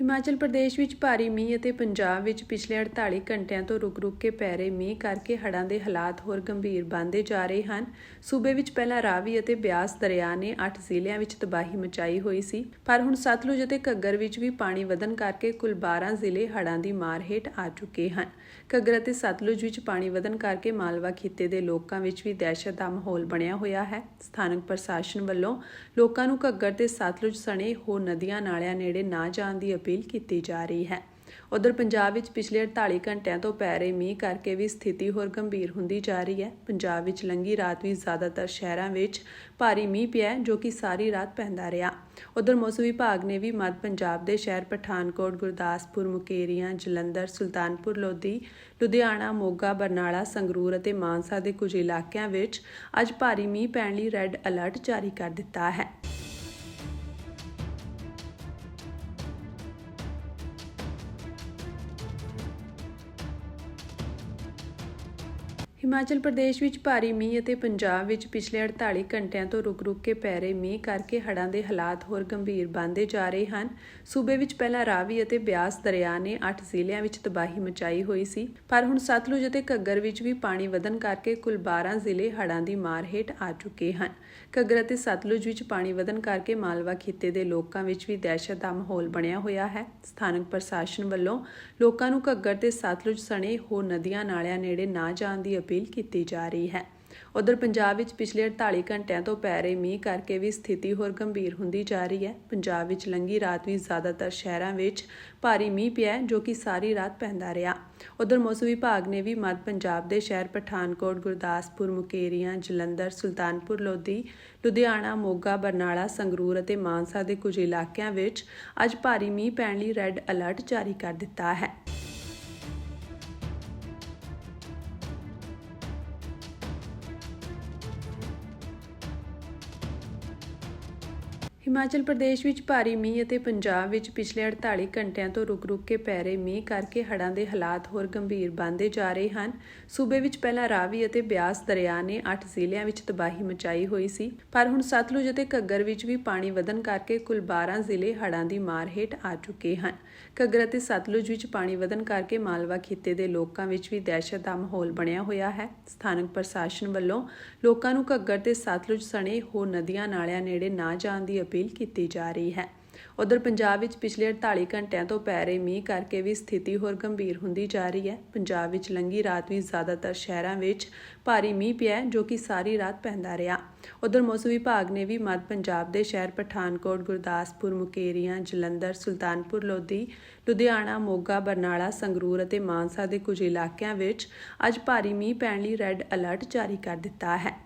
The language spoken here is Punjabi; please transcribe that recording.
ਹਿਮਾਚਲ ਪ੍ਰਦੇਸ਼ ਵਿੱਚ ਭਾਰੀ ਮੀਂਹ ਅਤੇ ਪੰਜਾਬ ਵਿੱਚ ਪਿਛਲੇ 48 ਘੰਟਿਆਂ ਤੋਂ ਰੁਕ-ਰੁਕ ਕੇ ਪੈ ਰਹੇ ਮੀਂਹ ਕਰਕੇ ਹੜ੍ਹਾਂ ਦੇ ਹਾਲਾਤ ਹੋਰ ਗੰਭੀਰ ਬਣਦੇ ਜਾ ਰਹੇ ਹਨ। ਸੂਬੇ ਵਿੱਚ ਪਹਿਲਾਂ ਰਾਵੀ ਅਤੇ ਬਿਆਸ ਦਰਿਆ ਨੇ 8 ਜ਼ਿਲ੍ਹਿਆਂ ਵਿੱਚ ਤਬਾਹੀ ਮਚਾਈ ਹੋਈ ਸੀ, ਪਰ ਹੁਣ ਸਤਲੁਜ ਅਤੇ ਘੱਗਰ ਵਿੱਚ ਵੀ ਪਾਣੀ ਵਧਣ ਕਰਕੇ ਕੁੱਲ 12 ਜ਼ਿਲ੍ਹੇ ਹੜ੍ਹਾਂ ਦੀ ਮਾਰ ਹੇਠ ਆ ਚੁੱਕੇ ਹਨ। ਘੱਗਰ ਅਤੇ ਸਤਲੁਜ ਵਿੱਚ ਪਾਣੀ ਵਧਣ ਕਰਕੇ ਮਾਲਵਾ ਖਿੱਤੇ ਦੇ ਲੋਕਾਂ ਵਿੱਚ ਵੀ ਦਹਿਸ਼ਤ ਦਾ ਮਾਹੌਲ ਬਣਿਆ ਹੋਇਆ ਹੈ। ਸਥਾਨਕ ਪ੍ਰਸ਼ਾਸਨ ਵੱਲੋਂ ਲੋਕਾਂ ਨੂੰ ਘੱਗਰ ਤੇ ਸਤਲੁਜ ਸਣੇ ਹੋਰ ਨਦੀਆਂ ਨਾਲਿਆਂ ਨੇੜੇ ਨਾ ਜਾਣ ਦੀ ਅਪੀਲ ਕੀਤੀ ਜਾ ਰਹੀ ਹੈ। ਉਧਰ ਪੰਜਾਬ ਵਿੱਚ ਪਿਛਲੇ 48 ਘੰਟਿਆਂ ਤੋਂ ਪੈ ਰਹੇ ਮੀਂਹ ਕਰਕੇ ਵੀ ਸਥਿਤੀ ਹੋਰ ਗੰਭੀਰ ਹੁੰਦੀ ਜਾ ਰਹੀ ਹੈ। ਪੰਜਾਬ ਵਿੱਚ ਲੰਘੀ ਰਾਤ ਵੀ ਜ਼ਿਆਦਾਤਰ ਸ਼ਹਿਰਾਂ ਵਿੱਚ ਭਾਰੀ ਮੀਂਹ ਪਿਆ ਜੋ ਕਿ ਸਾਰੀ ਰਾਤ ਪੈਂਦਾ ਰਿਹਾ। ਉਧਰ ਮੌਸਮ ਵਿਭਾਗ ਨੇ ਵੀ ਮੱਧ ਪੰਜਾਬ ਦੇ ਸ਼ਹਿਰ ਪਠਾਨਕੋਟ, ਗੁਰਦਾਸਪੁਰ, ਮੁਕੇਰੀਆਂ, ਜਲੰਧਰ, ਸੁਲਤਾਨਪੁਰ ਲੋਧੀ, ਲੁਧਿਆਣਾ, ਮੋਗਾ, ਬਰਨਾਲਾ, ਸੰਗਰੂਰ ਅਤੇ ਮਾਨਸਾ ਦੇ ਕੁਝ ਇਲਾਕਿਆਂ ਵਿੱਚ ਅੱਜ ਭਾਰੀ ਮੀਂਹ ਪੈਣ ਲਈ ਰੈੱਡ ਅਲਰਟ ਜਾਰੀ ਕਰ ਦਿੱਤਾ ਹੈ। ਹਿਮਾਚਲ ਪ੍ਰਦੇਸ਼ ਵਿੱਚ ਭਾਰੀ ਮੀਂਹ ਅਤੇ ਪੰਜਾਬ ਵਿੱਚ ਪਿਛਲੇ 48 ਘੰਟਿਆਂ ਤੋਂ ਰੁਕ-ਰੁਕ ਕੇ ਪੈ ਰਹੇ ਮੀਂਹ ਕਰਕੇ ਹੜ੍ਹਾਂ ਦੇ ਹਾਲਾਤ ਹੋਰ ਗੰਭੀਰ ਬਣਦੇ ਜਾ ਰਹੇ ਹਨ। ਸੂਬੇ ਵਿੱਚ ਪਹਿਲਾਂ ਰਾਵੀ ਅਤੇ ਬਿਆਸ ਦਰਿਆ ਨੇ 8 ਜ਼ਿਲ੍ਹਿਆਂ ਵਿੱਚ ਤਬਾਹੀ ਮਚਾਈ ਹੋਈ ਸੀ, ਪਰ ਹੁਣ ਸਤਲੁਜ ਅਤੇ ਘੱਗਰ ਵਿੱਚ ਵੀ ਪਾਣੀ ਵਧਣ ਕਰਕੇ ਕੁੱਲ 12 ਜ਼ਿਲ੍ਹੇ ਹੜ੍ਹਾਂ ਦੀ ਮਾਰ ਹੇਠ ਆ ਚੁੱਕੇ ਹਨ। ਘੱਗਰ ਅਤੇ ਸਤਲੁਜ ਵਿੱਚ ਪਾਣੀ ਵਧਣ ਕਰਕੇ ਮਾਲਵਾ ਖਿੱਤੇ ਦੇ ਲੋਕਾਂ ਵਿੱਚ ਵੀ ਦਹਿਸ਼ਤ ਦਾ ਮਾਹੌਲ ਬਣਿਆ ਹੋਇਆ ਹੈ। ਸਥਾਨਕ ਪ੍ਰਸ਼ਾਸਨ ਵੱਲੋਂ ਲੋਕਾਂ ਨੂੰ ਘੱਗਰ ਤੇ ਸਤਲੁਜ ਸਣੇ ਹੋਰ ਨਦੀਆਂ ਨਾਲਿਆਂ ਨੇੜੇ ਨਾ ਜਾਣ ਦੀ ਅਪੀਲ ਕੀਤੀ ਜਾ ਰਹੀ ਹੈ। ਉਧਰ ਪੰਜਾਬ ਵਿੱਚ ਪਿਛਲੇ 48 ਘੰਟਿਆਂ ਤੋਂ ਪੈ ਰਹੇ ਮੀਂਹ ਕਰਕੇ ਵੀ ਸਥਿਤੀ ਹੋਰ ਗੰਭੀਰ ਹੁੰਦੀ ਜਾ ਰਹੀ ਹੈ। ਪੰਜਾਬ ਵਿੱਚ ਲੰਘੀ ਰਾਤ ਵੀ ਜ਼ਿਆਦਾਤਰ ਸ਼ਹਿਰਾਂ ਵਿੱਚ ਭਾਰੀ ਮੀਂਹ ਪਿਆ ਜੋ ਕਿ ਸਾਰੀ ਰਾਤ ਪੈਂਦਾ ਰਿਹਾ। ਉਧਰ ਮੌਸਮ ਵਿਭਾਗ ਨੇ ਵੀ ਮੱਧ ਪੰਜਾਬ ਦੇ ਸ਼ਹਿਰ ਪਠਾਨਕੋਟ, ਗੁਰਦਾਸਪੁਰ, ਮੁਕੇਰੀਆਂ, ਜਲੰਧਰ, ਸੁਲਤਾਨਪੁਰ ਲੋਧੀ, ਲੁਧਿਆਣਾ, ਮੋਗਾ, ਬਰਨਾਲਾ, ਸੰਗਰੂਰ ਅਤੇ ਮਾਨਸਾ ਦੇ ਕੁਝ ਇਲਾਕਿਆਂ ਵਿੱਚ ਅੱਜ ਭਾਰੀ ਮੀਂਹ ਪੈਣ ਲਈ ਰੈੱਡ ਅਲਰਟ ਜਾਰੀ ਕਰ ਦਿੱਤਾ ਹੈ। ਹਿਮਾਚਲ ਪ੍ਰਦੇਸ਼ ਵਿੱਚ ਭਾਰੀ ਮੀਂਹ ਅਤੇ ਪੰਜਾਬ ਵਿੱਚ ਪਿਛਲੇ 48 ਘੰਟਿਆਂ ਤੋਂ ਰੁਕ-ਰੁਕ ਕੇ ਪੈ ਰਹੇ ਮੀਂਹ ਕਰਕੇ ਹੜ੍ਹਾਂ ਦੇ ਹਾਲਾਤ ਹੋਰ ਗੰਭੀਰ ਬਣਦੇ ਜਾ ਰਹੇ ਹਨ। ਸੂਬੇ ਵਿੱਚ ਪਹਿਲਾਂ ਰਾਵੀ ਅਤੇ ਬਿਆਸ ਦਰਿਆ ਨੇ 8 ਜ਼ਿਲ੍ਹਿਆਂ ਵਿੱਚ ਤਬਾਹੀ ਮਚਾਈ ਹੋਈ ਸੀ, ਪਰ ਹੁਣ ਸਤਲੁਜ ਅਤੇ ਘੱਗਰ ਵਿੱਚ ਵੀ ਪਾਣੀ ਵਧਣ ਕਰਕੇ ਕੁੱਲ 12 ਜ਼ਿਲ੍ਹੇ ਹੜ੍ਹਾਂ ਦੀ ਮਾਰ ਹੇਠ ਆ ਚੁੱਕੇ ਹਨ। ਘੱਗਰ ਅਤੇ ਸਤਲੁਜ ਵਿੱਚ ਪਾਣੀ ਵਧਣ ਕਰਕੇ ਮਾਲਵਾ ਖਿੱਤੇ ਦੇ ਲੋਕਾਂ ਵਿੱਚ ਵੀ ਦਹਿਸ਼ਤ ਦਾ ਮਾਹੌਲ ਬਣਿਆ ਹੋਇਆ ਹੈ। ਸਥਾਨਕ ਪ੍ਰਸ਼ਾਸਨ ਵੱਲੋਂ ਲੋਕਾਂ ਨੂੰ ਘੱਗਰ ਤੇ ਸਤਲੁਜ ਸਣੇ ਹੋਰ ਨਦੀਆਂ ਨਾਲਿਆਂ ਨੇੜੇ ਨਾ ਜਾਣ ਦੀ ਅਪੀਲ ਕੀਤੀ ਜਾ ਰਹੀ ਹੈ। ਉਧਰ ਪੰਜਾਬ ਵਿੱਚ ਪਿਛਲੇ 48 ਘੰਟਿਆਂ ਤੋਂ ਪੈ ਰਹੇ ਮੀਂਹ ਕਰਕੇ ਵੀ ਸਥਿਤੀ ਹੋਰ ਗੰਭੀਰ ਹੁੰਦੀ ਜਾ ਰਹੀ ਹੈ। ਪੰਜਾਬ ਵਿੱਚ ਲੰਘੀ ਰਾਤ ਵੀ ਜ਼ਿਆਦਾਤਰ ਸ਼ਹਿਰਾਂ ਵਿੱਚ ਭਾਰੀ ਮੀਂਹ ਪਿਆ ਜੋ ਕਿ ਸਾਰੀ ਰਾਤ ਪੈਂਦਾ ਰਿਹਾ। ਉਧਰ ਮੌਸਮ ਵਿਭਾਗ ਨੇ ਵੀ ਮੱਧ ਪੰਜਾਬ ਦੇ ਸ਼ਹਿਰ ਪਠਾਨਕੋਟ, ਗੁਰਦਾਸਪੁਰ, ਮੁਕੇਰੀਆਂ, ਜਲੰਧਰ, ਸੁਲਤਾਨਪੁਰ ਲੋਧੀ, ਲੁਧਿਆਣਾ, ਮੋਗਾ, ਬਰਨਾਲਾ, ਸੰਗਰੂਰ ਅਤੇ ਮਾਨਸਾ ਦੇ ਕੁਝ ਇਲਾਕਿਆਂ ਵਿੱਚ ਅੱਜ ਭਾਰੀ ਮੀਂਹ ਪੈਣ ਲਈ ਰੈੱਡ ਅਲਰਟ ਜਾਰੀ ਕਰ ਦਿੱਤਾ ਹੈ।